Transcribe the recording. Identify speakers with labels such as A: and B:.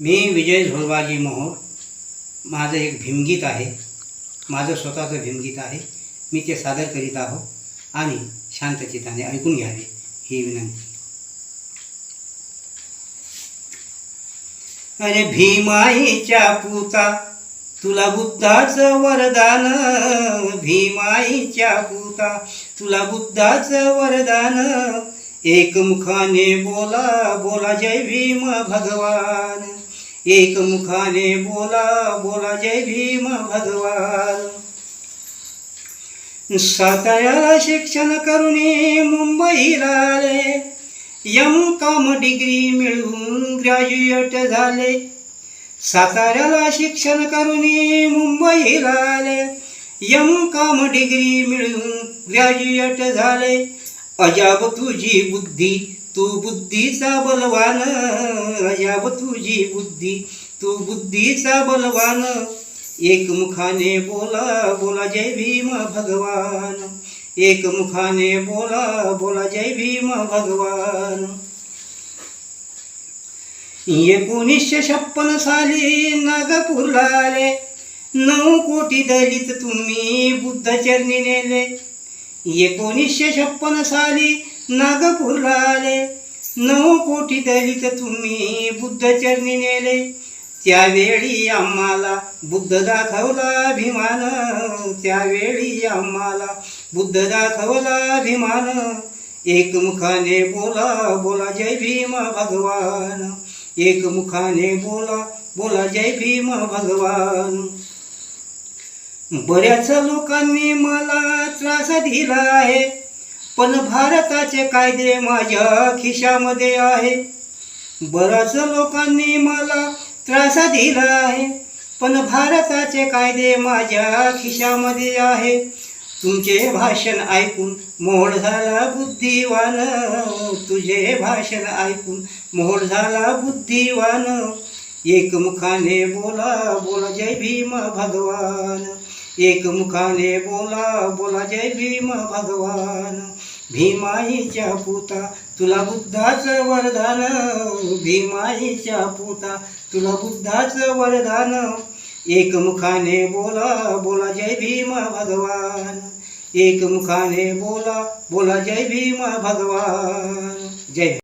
A: मी विजय झोळबाजी मोहोळ. माझं एक भीमगीत आहे. माझं स्वतःचं भीमगीत आहे. मी ते सादर करीत आहो आणि शांतचिताने ऐकून घ्यावे ही विनंती. अरे भीमाईच्या पुता तुला बुद्धाचं वरदान. भीमाईच्या पुता तुला बुद्धाचं वरदान. एकमुखाने बोला बोला जय भीम भगवान. एकमुखाने बोला बोला जय भीम भगवान. साताऱ्याला शिक्षण करून मुंबईला आले यम कॉम डिग्री मिळवून ग्रॅज्युएट झाले. साताऱ्याला शिक्षण करून मुंबईला आले यम कॉम डिग्री मिळवून ग्रॅज्युएट झाले. अजाब तुझी बुद्धी तू बुद्धीचा बलवान याव तुझी बुद्धी. तू बुद्धीचा बलवान एकमुखाने बोला बोला जय भीम भगवान. एकमुखाने बोला बोला जय भीम भगवान. एकोणीसशे छप्पन साली नागपूरला आले. नऊ कोटी दलित तुम्ही बुद्ध चरणी नेले. एकोणीसशे छप्पन साली नागपूरला आले नऊ कोटी दलित तुम्ही बुद्धचरणी नेले. त्यावेळी आम्हाला बुद्ध दाखवला अभिमान. त्यावेळी आम्हाला बुद्ध दाखवला अभिमान. एकमुखाने बोला बोला जय भीम भगवान. एकमुखाने बोला बोला जय भीम भगवान. बऱ्याच लोकांनी मला त्रास दिला आहे. पण भारताचे कायदे माझ्या खिशामध्ये आहे. बऱ्याच लोकांनी मला त्रास दिला आहे. पण भारताचे कायदे माझ्या खिशामध्ये आहे. तुमचे भाषण ऐकून मोड झाला बुद्धिवान. तुझे भाषण ऐकून मोड झाला बुद्धिवान. एकमुखाने बोला बोला जय भीम भगवान. एकमुखाने बोला बोला जय भीम भगवान. भीमाईच्या पुता तुला बुद्धाचं वरदान. भीमाईच्या पुता तुला बुद्धाचं वरदान. एकमुखाने बोला बोला जय भीम भगवान. एकमुखाने बोला बोला जय भीम भगवान. जय